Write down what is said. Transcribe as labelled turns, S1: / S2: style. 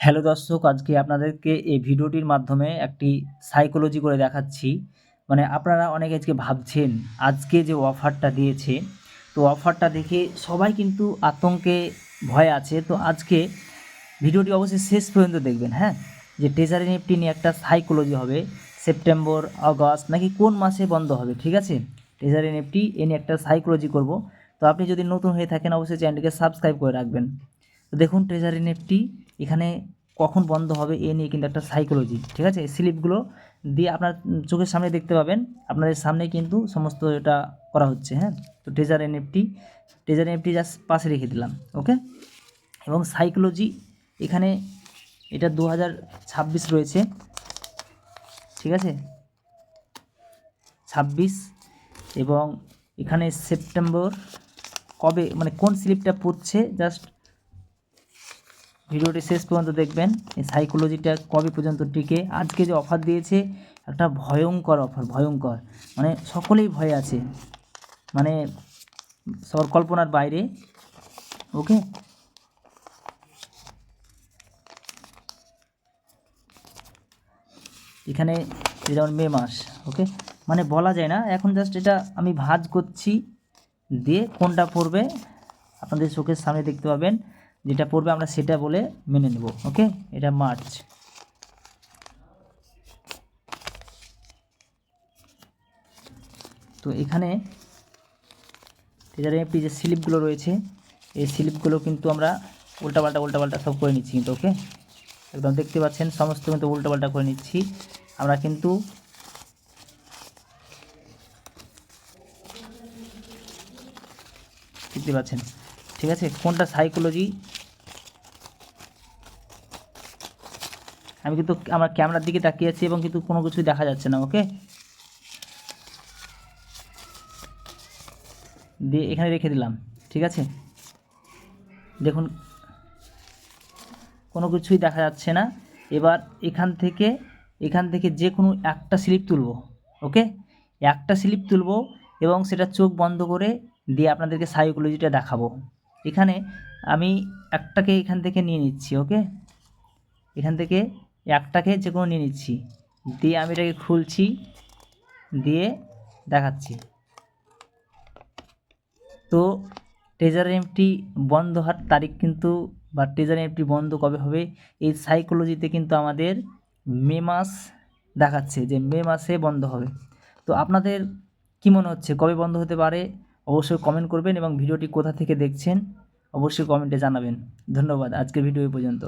S1: Hello দর্শক, আজকে আপনাদেরকে এই ভিডিওটির মাধ্যমে একটি সাইকোলজি করে দেখাচ্ছি। মানে আপনারা অনেকে আজকে ভাবছেন, আজকে যে অফারটা দিয়েছে, তো অফারটা দেখে সবাই কিন্তু আতঙ্কে ভয় আছে। তো আজকে ভিডিওটি অবশ্যই শেষ পর্যন্ত দেখবেন হ্যাঁ? যে ট্রেজারি নিফটি নিয়ে একটা সাইকোলজি হবে সেপ্টেম্বর আগস্ট নাকি কোন মাসে বন্ধ হবে, ঠিক আছে? ট্রেজারি নিফটি এ নিয়ে একটা সাইকোলজি করব। তো আপনি যদি নতুন হয়ে থাকেন, অবশ্যই চ্যানেলটিকে সাবস্ক্রাইব করে রাখবেন। দেখুন ট্রেজারি নিফটি এখানে কখন বন্ধ হবে এ নিয়ে কিন্তু একটা সাইকোলজি ঠিক আছে? স্লিপগুলো দিয়ে আপনার চোখের সামনে দেখতে পাবেন। আপনাদের সামনে কিন্তু সমস্ত এটা করা হচ্ছে হ্যাঁ? তো treasure NFT treasure NFT just পাশে রেখে দিলাম ওকে এবং সাইকোলজি এখানে এটা দু হাজার ছাব্বিশ রয়েছে, ঠিক আছে? ছাব্বিশ এবং এখানে সেপ্টেম্বর কবে মানে কোন স্লিপটা পড়ছে? জাস্ট ভিডিওটি শেষ পর্যন্ত দেখবেন। এই সাইকোলজিটা কবে পর্যন্ত টিকে? আজকে যে অফার দিয়েছে, একটা ভয়ঙ্কর অফার ভয়ঙ্কর। মানে সকলেই ভয় আছে। মানে সর কল্পনার বাইরে। ওকে এখানে যেমন মে মাস। ওকে মানে বলা যায় না। এখন জাস্ট এটা আমি ভাজ করছি। দিয়ে কোনটা পড়বে, আপনাদের চোখের সামনে দেখতে পাবেন। যেটা পড়বে আমরা সেটা বলে মেনে নেব ওকে এটা মার্চ তো এখানে এফটি যে স্লিপগুলো রয়েছে, এই স্লিপগুলো কিন্তু আমরা উল্টাপাল্টা উল্টাপাল্টা সব করে নিচ্ছি কিন্তু ওকে একদম দেখতে পাচ্ছেন, সমস্ত কিন্তু উল্টাপাল্টা করে নিচ্ছি। আমরা কিন্তু দেখতে পাচ্ছেন, ঠিক আছে? কোনটা সাইকোলজি আমি কিন্তু আমার ক্যামেরার দিকে তাকিয়ে আছি এবং কিন্তু কোনো কিছুই দেখা যাচ্ছে না ওকে দিয়ে এখানে রেখে দিলাম, ঠিক আছে? দেখুন, কোনো কিছুই দেখা যাচ্ছে না। এবার এখান থেকে এখান থেকে যে কোনো একটা স্লিপ তুলবো ওকে একটা স্লিপ তুলবো এবং সেটা চোখ বন্ধ করে দিয়ে আপনাদেরকে সাইকোলজিটা দেখাবো। এখানে আমি একটাকে এখান থেকে নিয়ে নিচ্ছি ওকে এখান থেকে একটাকে যে কোনো নিয়ে নিচ্ছি। দিয়ে আমি এটাকে খুলছি, দিয়ে দেখাচ্ছি। তো ট্রেজার এমটি বন্ধ হওয়ার তারিখ কিন্তু, বা ট্রেজার এমটি বন্ধ কবে হবে, এই সাইকোলজিতে কিন্তু আমাদের মে মাস দেখাচ্ছে যে মে মাসে বন্ধ হবে। তো আপনাদের কী মনে হচ্ছে, কবে বন্ধ হতে পারে? অবশ্যই কমেন্ট করবেন এবং ভিডিওটি কোথা থেকে দেখছেন, অবশ্যই কমেন্টে জানাবেন। ধন্যবাদ, আজকের ভিডিও এই পর্যন্ত।